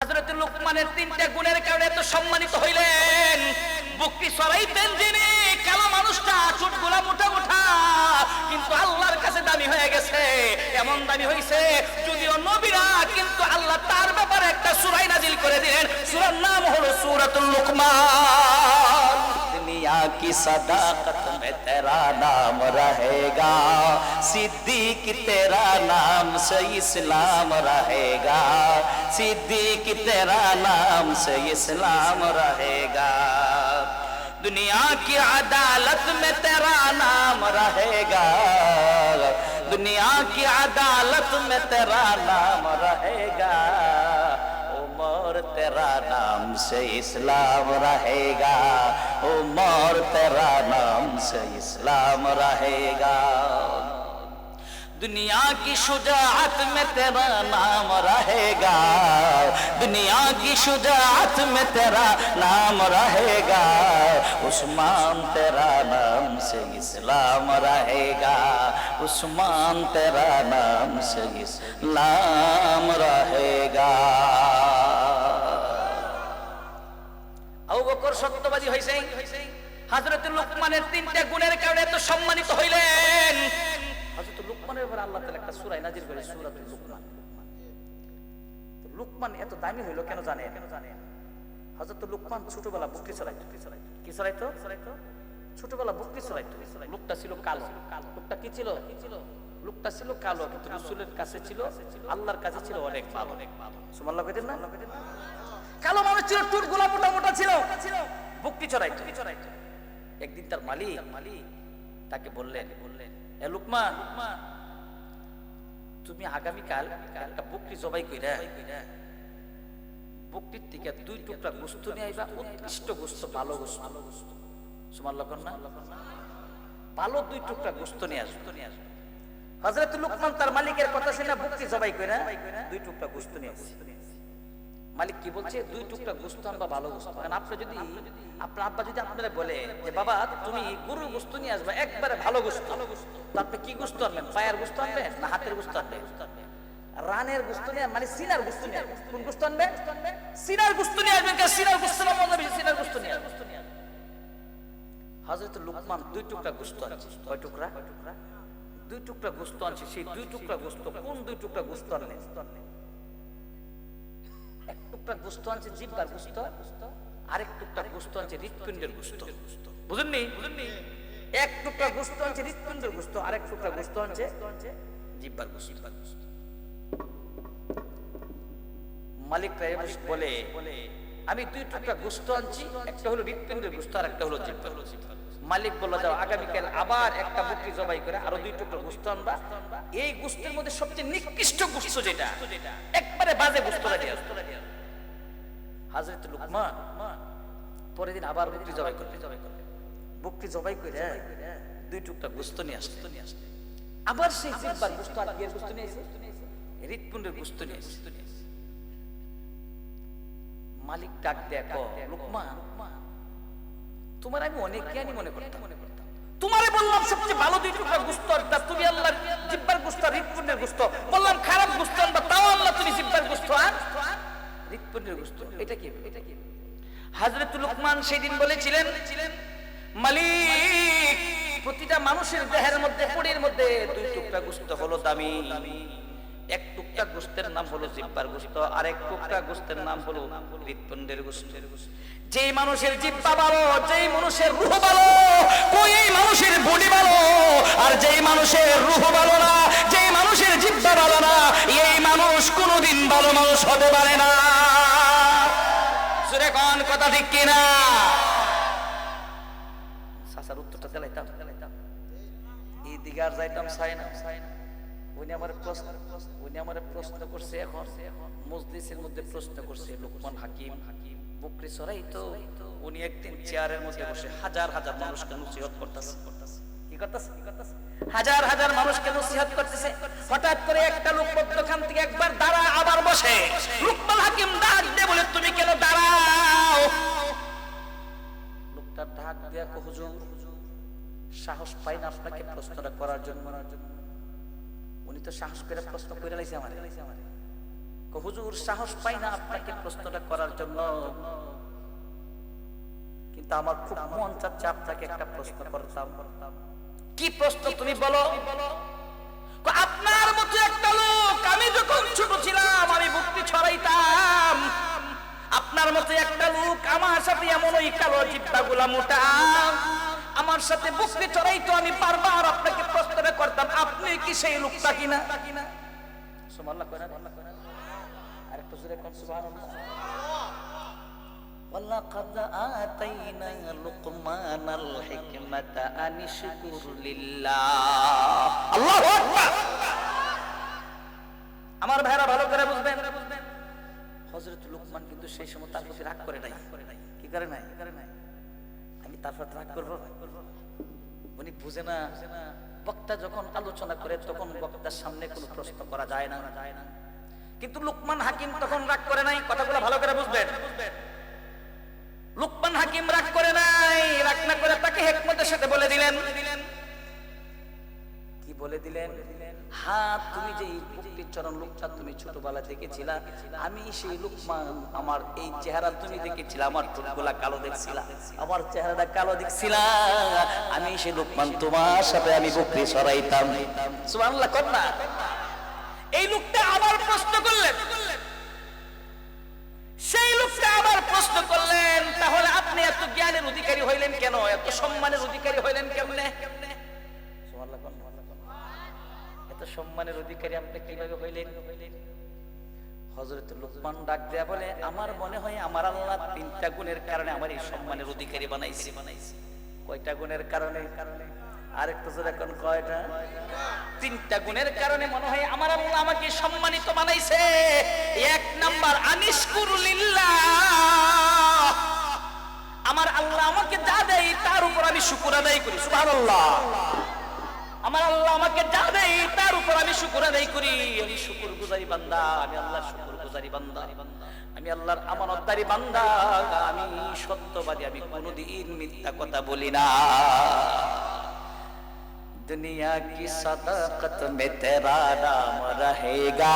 হযরত লোকমানের তিনটা গুণের কারণে এত সম্মানিত হইলেন বুকটি সরাইতেন যিনি কালো মানুষটা চুটগুলা মোটা মোটা কিন্তু আল্লাহর কাছে দামি হয়ে গেছে এমন দামি হইছে যদিও নবীরা কিন্তু আল্লাহ তার ব্যাপারে একটা সূরাই নাজিল করে দিলেন সূরার নাম হলো সূরাতুল লুকমান दुनिया की सदाकत में तेरा नाम रहेगा सिद्दीक तेरा नाम से इस्लाम रहेगा صدیق تیرا نام سے اسلام رہے گا۔ دنیا کی عدالت میں تیرا نام رہے گا۔ دنیا کی عدالت میں تیرا نام رہے گا۔ عمر تیرا نام سے اسلام رہے گا۔ عمر تیرا نام سے اسلام رہے گا۔ دنیا کی شجاعت میں تیرا نام رہے گا۔ दुनिया की शुजाअत में तेरा नाम रहेगा उस्मान तेरा नाम से इस्लाम रहेगा उस्मान तेरा नाम से इस्लाम रहेगा আবু বকর সত্যবাদী হয়েছে হযরত লুকমানের তিনটা গুণের কারণে এত সম্মানিত হইলেন হযরত লুকমানের উপর আল্লাহ তাআলা একটা সূরা নাজিল করে সূরাতুল লুকমান তো লুকমান এত দামি হইল কেন জানে? কেন জানে হযরত লুকমান ছোটবেলা বুকরি চড়াইতো কি চড়াইতো ছোটবেলা বুকরি চড়াইতো লোকটা ছিল কালো। লোকটা কি ছিল? লোকটা ছিল কালো কিন্তু রাসূলের কাছে ছিল আল্লাহর কাছে ছিল অনেক ভালো। অনেক ভালো সুবহানাল্লাহ কইতেন না? কালো মানুষ ছিল টুট গোলা মোটা মোটা ছিল। বুকটি চড়াইতো একদিন তার মালিক মালিক তাকে বললেন বললেন এ লুকমা লুকমা তুমি আগামীকাল একটা বকরি জবাই কইরা বকরির থেকে দুই টুকরা গোস্ত নিয়ে আইবা, উৎকৃষ্ট গোস্ত, ভালো গোস্ত। সুমার লক্ষণ না? ভালো দুই টুকরা গোস্ত নিয়ে আসব। নিয়ে আসব হজরত লুকমান তার মালিকের কথা শুনে বকরি জবাই কইরা দুই টুকরা গোস্ত নিয়ে আসছে মালিক কি বলছে? দুই টুকরা গোস্ত আনবা ভালো গোস্ত। কারণ আপনি যদি আপনার আব্বা যদি আপনারা বলে যে, বাবা, তুমি গরুর গোস্ত নিয়ে আসবা, একবারে ভালো গোস্ত। তো আপনি কি গোস্ত আনবেন? পায়ের গোস্ত আনবেন না হাতের গোস্ত আনবেন? রানের গোস্ত নিয়ে মানে সিনার গোস্ত নিয়ে। কোন গোস্ত আনবেন? সিনার গোস্ত নিয়ে আসবেন সিনার গোস্ত না বেশি সিনার গোস্ত নিয়ে হযরত লুকমান দুই টুকরা গোস্ত আনছে। কয় টুকরা? দুই টুকরা গোস্ত আনছে। সেই দুই টুকরা গোস্ত কোন দুই টুকরা গোস্ত আনলেন? জিব্বার আরেক আনছে, হৃৎপিণ্ডের এক হৃৎপিণ্ডের আরেক জিব্বার গোস্ত মালিক বলে, আমি দুই টুকরা গোস্ত আনছি, একটা হলো হৃৎপিণ্ডের গোস্ত আর একটা হলো জিব্বার মালিক বলল, যাও, আগামীকাল আবার একটা বুকরি জবাই করে আরও দুই টুকরা গোস্ত আনবা। এই গোস্তের মধ্যে সবচেয়ে নিকৃষ্ট গোস্ত যেটা, একবারে বাজে গোস্ত হাজরত লুকমান পরের দিন আবার বুকরি জবাই জবাই করবে বুকরি জবাই করে দুই গোস্ত নিয়ে নিয়ে আবার সেই জিব্বার গোস্ত আর বিয়ের গোস্ত নিয়ে এসে হৃৎপুণ্ডের গোস্ত নিয়ে এসে মালিক ডাক দেখো লুকমান তোমার আমি অনেক জ্ঞানী মনে করতাম। মনে করতাম তোমারে বললাম সবচেয়ে ভালো দুই টুকরা গুস্ত আনতা তুমি আল্লাহ জিব্বার গুস্ত আর হৃৎপুণ্ডের গুস্ত। বললাম খারাপ গুস্ত আনবা তাও আল্লাহ তুমি জিব্বার গুস্ত আন। হৃৎপুণ্ডের গুস্ত। এটা কি? এটা কি? হযরত লুকমান সেদিন বলেছিলেন মালিক প্রতিটা মানুষের দেহের মধ্যে মধ্যে দুই টুকরা গুস্ত হলো দামি। এক টুকরা গোস্তের নাম হলো জিব্বার গোস্ত আর এক টুকরা গোস্তের নাম হলো গোস্ত। যেই মানুষের জিব্বা ভালো যেই মানুষের রুহ ভালো ওই মানুষের বডি ভালো? আর যেই মানুষের রুহ ভালো না যেই মানুষের জিব্বা ভালো না এই মানুষ কোনোদিন ভালো মানুষ হতে পারে না। কোন কথা ঠিক কিনা? সাসার উত্তরটা চালাইতাম এই দিকে আর যাইতাম, চাই না। চাই না উনি আমার প্রশ্ন উনি আমার প্রশ্ন করছে এখন। মজলিসের মধ্যে প্রশ্ন করছে, লোকমান হাকিম। হাকিম বকরি সরাই তো উনি একদিন চেয়ারের মধ্যে বসে হাজার হাজার মানুষকে নসিহত করতেছে কি করতেছে। কি করতেছে? হাজার হাজার মানুষকে নসিহত করতেছে। হঠাৎ করে একটা লোক মধ্যখান থেকে একবার দাঁড়া আবার বসে। লোকমান হাকিম ডাক দিয়ে বলে, তুমি কেন দাঁড়াও? লোকটার ডাক দেয়া হুজুর, সাহস পাই না আপনাকে প্রশ্নটা করার জন্য। উনি তো সাহস করে প্রশ্ন করে লাইছে আমার। হুজুর, সাহস পাই না আপনাকে প্রশ্নটা করার জন্য। কিন্তু আমার খুব মন চাচ্ছে আপনাকে একটা প্রশ্ন করতাম করতাম। কি প্রশ্ন তুমি বলো? আপনার মতো একটা লোক আমি যখন ছোট ছিলাম, আমি মুক্তি ছড়াইতাম। আপনার মতো একটা লোক আমার সাথে এমন ওই কালো জিব্বা গুলা মোটা। আমার সাথে বুকরি চড়াইতো আমি বারবার আপনাকে প্রশ্নটা করতাম, আপনি কি সেই লোকটা কিনা? না? আরেকটু জোরে কোন, সুবহানাল্লাহ। ولقد آتينا لقمان الحكمة أن اشكر لله الله أكبر আমার ভাইরা ভালো করে বুঝবেন হযরত লুকমান কিন্তু সেই সময় তার প্রতি রাগ করে নাই কি করে নাই আমি তার প্রতি রাগ করব উনি বুঝে না বক্তা যখন আলোচনা করে তখন বক্তার সামনে কোনো প্রশ্ন করা যায় না যায় না কিন্তু লুকমান হাকিম তখন রাগ করে নাই কথাগুলো ভালো করে বুঝবেন লুকমান হাকিম রাগ করে নাই, রাগ না করে তাকে হেকমতের সাথে বলে দিলেন। কি বলে দিলেন? হ্যাঁ তুমি যে মুক্তির চরণ লোকটা তুমি ছোটবেলা দেখেছিলা, আমি সেই লুকমান, আমার এই চেহারা তুমি দেখেছিলা, আমার ঠোঁটগুলা কালো দেখছিলা, আমার চেহারাটা কালো দেখছিলা, আমি সেই লুকমান তোমার সাথে আমি বকরি সরাইতাম। সুবহানাল্লাহ, কর না। এই লোকটা আবার প্রশ্ন করলেন লোকমান ডাক দেয়া বলে, আমার মনে হয় আমার আল্লাহ তিনটা গুণের কারণে আমার এই সম্মানের অধিকারী বানাইছে। বানাইছে কয়টা গুণের কারণে? কারণে আরেকটু জোরে এখন কয়টা? তিনটা গুণের কারণে মনে হয় আমার আল্লাহ আমাকে সম্মানিত বানাইছে। এক নাম্বার আনিশকুরুলিল্লাহ আমার আল্লাহ আমাকে যা দেয় তার উপর আমি শুকুর আদায় করি, সুবহানাল্লাহ। আমার আল্লাহ আমাকে যা দেয় তার উপর আমি শুকুর আদায় করি আমি শুকুর গুজারি বান্দা আমি আল্লাহর শুকুর গুজারি বান্দা আমি আল্লাহর আমানতদারি বান্দা আমি সত্যবাদী আমি কোনোদিন মিথ্যা কথা বলি না दुनिया की सदाकत में तेरा नाम रहेगा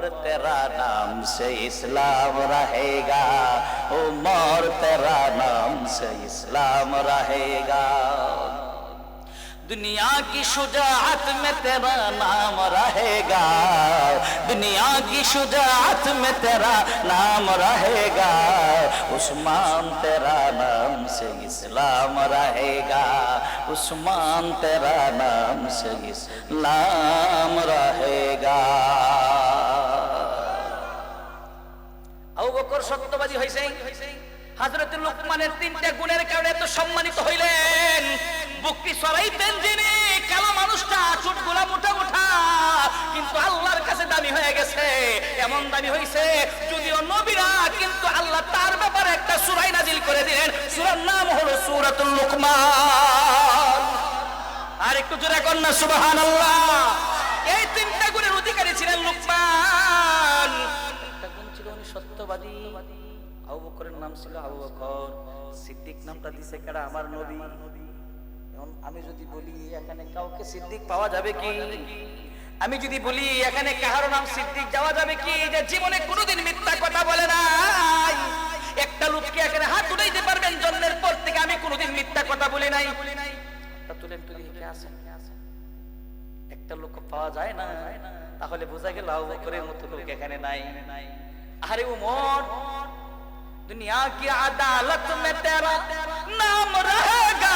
مور تیرا نام سے اسلام رہے گا۔ او مور تیرا نام سے اسلام رہے گا۔ دنیا کی شجاعت میں تیرا نام رہے گا۔ دنیا کی شجاعت میں تیرا نام رہے گا۔ عثمان تیرا نام سے اسلام رہے گا۔ عثمان تیرا نام سے اسلام رہے گا۔ হয়েছে। হযরত লোকমানের তিনটা গুণের কারণে এত সম্মানিত হইলেন। বুকটি সরাইতেন যিনি কালো মানুষটা চুটগুলা মোটা মোটা, কিন্তু আল্লাহর কাছে দামি হয়ে গেছে। এমন দামি হয়েছে যদিও নবীরা কিন্তু আল্লাহ তার ব্যাপারে একটা সূরাই নাজিল করে দিলেন। সূরার নাম হলো সূরাতুল লুকমান। আর একটু জোরে কর না, সুবহানাল্লাহ। এই তিনটা গুণের অধিকারী ছিলেন লুকমান। একটা গুণ ছিল উনি সত্যবাদী। আবু বকরের নাম ছিল আবু বকর। সিদ্দিক নামটা দিছে কেডা? আমার নবী। এখন আমি যদি বলি, এখানে কাউকে সিদ্দিক পাওয়া যাবে কি? আমি যদি বলি, এখানে কাহার নাম সিদ্দিক যাওয়া যাবে কি? যে জীবনে কোনোদিন মিথ্যা কথা বলে নাই। একটা লোককে এখানে হাত উঠাইতে পারবেন, জন্মের পর থেকে আমি কোনোদিন মিথ্যা কথা বলি নাই। তুলেন তুলি কে আছেন একটা লোক পাওয়া যায় না, তাহলে বোঝা গেল আবু বকরের মতো লোক এখানে নাই। আরে উমর दुनिया की अदालत में तेरा नाम रहेगा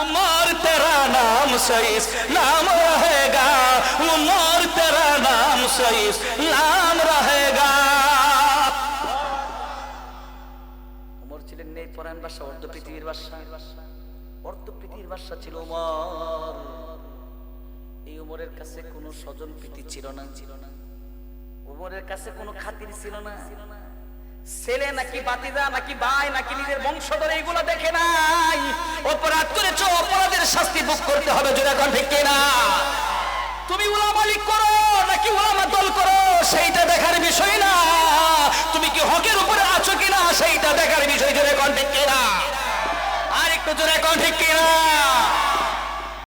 उमर तेरा नाम सही नाम रहेगा उमर तेरा नाम सही नाम रहेगा উমর ছিলেন নেই পরাণ বাসা অর্ধ পৃথিবীর বাসা অর্ধ পৃথিবীর বাসা ছিল উমর এই উমরের কাছে কোনো স্বজন প্রীতি ছিল না ছিল না উমরের কাছে কোনো খাতির ছিল না ছেলে নাকি বাতিদা, নাকি ভাই, নাকি নিজের বংশধর, এইগুলো দেখে নাই। অপরাধ করেছ, অপরাধের শাস্তি ভোগ করতে হবে, জোরে এখন ঠিক কিনা? তুমি উলামালিক করো, নাকি উলামা দল করো, সেইটা দেখার বিষয় না। তুমি কি হকের উপরে আছো কিনা, সেইটা দেখার বিষয়, জোরে এখন ঠিক কিনা? আর একটু জোরে এখন ঠিক কিনা?